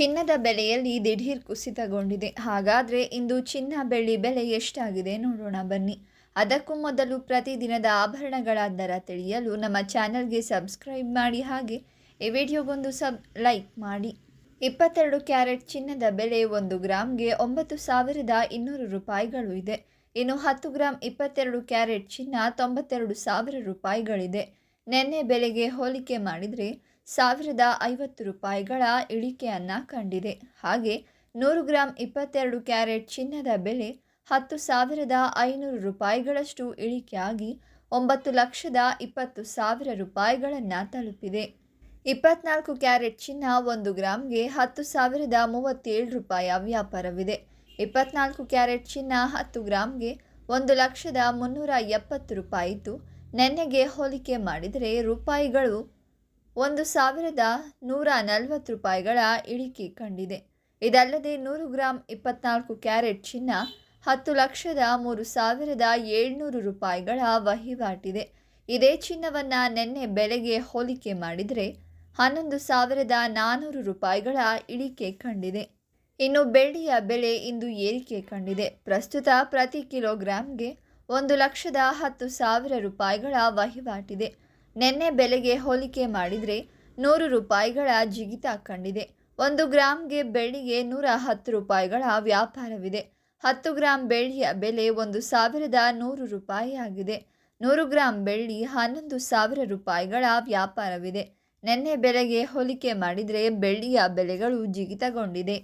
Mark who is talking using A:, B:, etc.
A: ಚಿನ್ನದ ಬೆಲೆಯಲ್ಲಿ ದಿಢೀರ್ ಕುಸಿತಗೊಂಡಿದೆ ಹಾಗಾದರೆ ಇಂದು ಚಿನ್ನ ಬೆಳ್ಳಿ ಬೆಲೆ ಎಷ್ಟಾಗಿದೆ ನೋಡೋಣ ಬನ್ನಿ. ಅದಕ್ಕೂ ಮೊದಲು ಪ್ರತಿದಿನದ ಆಭರಣಗಳ ದರ ತಿಳಿಯಲು ನಮ್ಮ ಚಾನಲ್ಗೆ ಸಬ್ಸ್ಕ್ರೈಬ್ ಮಾಡಿ ಹಾಗೆ ಈ ವಿಡಿಯೋಗೊಂದು ಸಬ್ ಲೈಕ್ ಮಾಡಿ. ಇಪ್ಪತ್ತೆರಡು ಕ್ಯಾರೆಟ್ ಚಿನ್ನದ ಬೆಲೆ ಒಂದು ಗ್ರಾಮ್ಗೆ ಒಂಬತ್ತು ಸಾವಿರದ ಇನ್ನೂರು ರೂಪಾಯಿಗಳು ಇದೆ. ಇನ್ನು ಹತ್ತು ಗ್ರಾಮ್ ಇಪ್ಪತ್ತೆರಡು ಕ್ಯಾರೆಟ್ ಚಿನ್ನ ತೊಂಬತ್ತೆರಡು ಸಾವಿರ ರೂಪಾಯಿಗಳಿದೆ. ನಿನ್ನೆ ಬೆಲೆಗೆ ಹೋಲಿಕೆ ಮಾಡಿದರೆ ಸಾವಿರದ ಐವತ್ತು ರೂಪಾಯಿಗಳ ಇಳಿಕೆಯನ್ನು ಕಂಡಿದೆ. ಹಾಗೆ ನೂರು ಗ್ರಾಂ ಇಪ್ಪತ್ತೆರಡು ಕ್ಯಾರೆಟ್ ಚಿನ್ನದ ಬೆಲೆ ಹತ್ತು ಸಾವಿರದ ಐನೂರು ರೂಪಾಯಿಗಳಷ್ಟು ಇಳಿಕೆಯಾಗಿ ಒಂಬತ್ತು ಲಕ್ಷದ ಇಪ್ಪತ್ತು ಸಾವಿರ ರೂಪಾಯಿಗಳನ್ನು ತಲುಪಿದೆ. ಇಪ್ಪತ್ನಾಲ್ಕು ಕ್ಯಾರೆಟ್ ಚಿನ್ನ ಒಂದು ಗ್ರಾಮ್ಗೆ ಹತ್ತು ಸಾವಿರದ ಮೂವತ್ತೇಳು ರೂಪಾಯಿಯ ವ್ಯಾಪಾರವಿದೆ. ಇಪ್ಪತ್ನಾಲ್ಕು ಕ್ಯಾರೆಟ್ ಚಿನ್ನ ಹತ್ತು ಗ್ರಾಮ್ಗೆ ಒಂದು ಲಕ್ಷದ ಮುನ್ನೂರ ಎಪ್ಪತ್ತು ರೂಪಾಯಿ ಇದ್ದು ನೆನ್ನೆಗೆ ಹೋಲಿಕೆ ಮಾಡಿದರೆ ರೂಪಾಯಿಗಳು ಒಂದು ಸಾವಿರದ ನೂರ ನಲವತ್ತು ರೂಪಾಯಿಗಳ ಇಳಿಕೆ ಕಂಡಿದೆ. ಇದಲ್ಲದೆ ನೂರು ಗ್ರಾಂ ಇಪ್ಪತ್ನಾಲ್ಕು ಕ್ಯಾರೆಟ್ ಚಿನ್ನ, ಹತ್ತು ಲಕ್ಷದ ಮೂರು ಸಾವಿರದ ಏಳ್ನೂರು ರೂಪಾಯಿಗಳ ವಹಿವಾಟಿದೆ. ಇದೇ ಚಿನ್ನವನ್ನು ನಿನ್ನೆ ಬೆಲೆಗೆ ಹೋಲಿಕೆ ಮಾಡಿದರೆ ಹನ್ನೊಂದು ಸಾವಿರದ ನಾನ್ನೂರು ರೂಪಾಯಿಗಳ ಇಳಿಕೆ ಕಂಡಿದೆ. ಇನ್ನು ಬೆಳ್ಳಿಯ ಬೆಲೆ ಇಂದು ಏರಿಕೆ ಕಂಡಿದೆ. ಪ್ರಸ್ತುತ ಪ್ರತಿ ಕಿಲೋಗ್ರಾಂಗೆ ಒಂದು ಲಕ್ಷದ ಹತ್ತು ಸಾವಿರ ರೂಪಾಯಿಗಳ ವಹಿವಾಟಿದೆ. ನಿನ್ನೆ ಬೆಲೆಗೆ ಹೋಲಿಕೆ ಮಾಡಿದರೆ ನೂರು ರೂಪಾಯಿಗಳ ಜಿಗಿತ ಕಂಡಿದೆ. ಒಂದು ಗ್ರಾಮ್ಗೆ ಬೆಳ್ಳಿಗೆ ನೂರ ಹತ್ತು ರೂಪಾಯಿಗಳ ವ್ಯಾಪಾರವಿದೆ. ಹತ್ತು ಗ್ರಾಂ ಬೆಳ್ಳಿಯ ಬೆಲೆ ಒಂದು ಸಾವಿರದ ನೂರು ರೂಪಾಯಿ ಆಗಿದೆ ನೂರು ಗ್ರಾಂ ಬೆಳ್ಳಿ ಹನ್ನೊಂದು ಸಾವಿರ ರೂಪಾಯಿಗಳ ವ್ಯಾಪಾರವಿದೆ. ನಿನ್ನೆ ಬೆಲೆಗೆ ಹೋಲಿಕೆ ಮಾಡಿದರೆ ಬೆಳ್ಳಿಯ ಬೆಲೆಗಳು ಜಿಗಿತಗೊಂಡಿದೆ.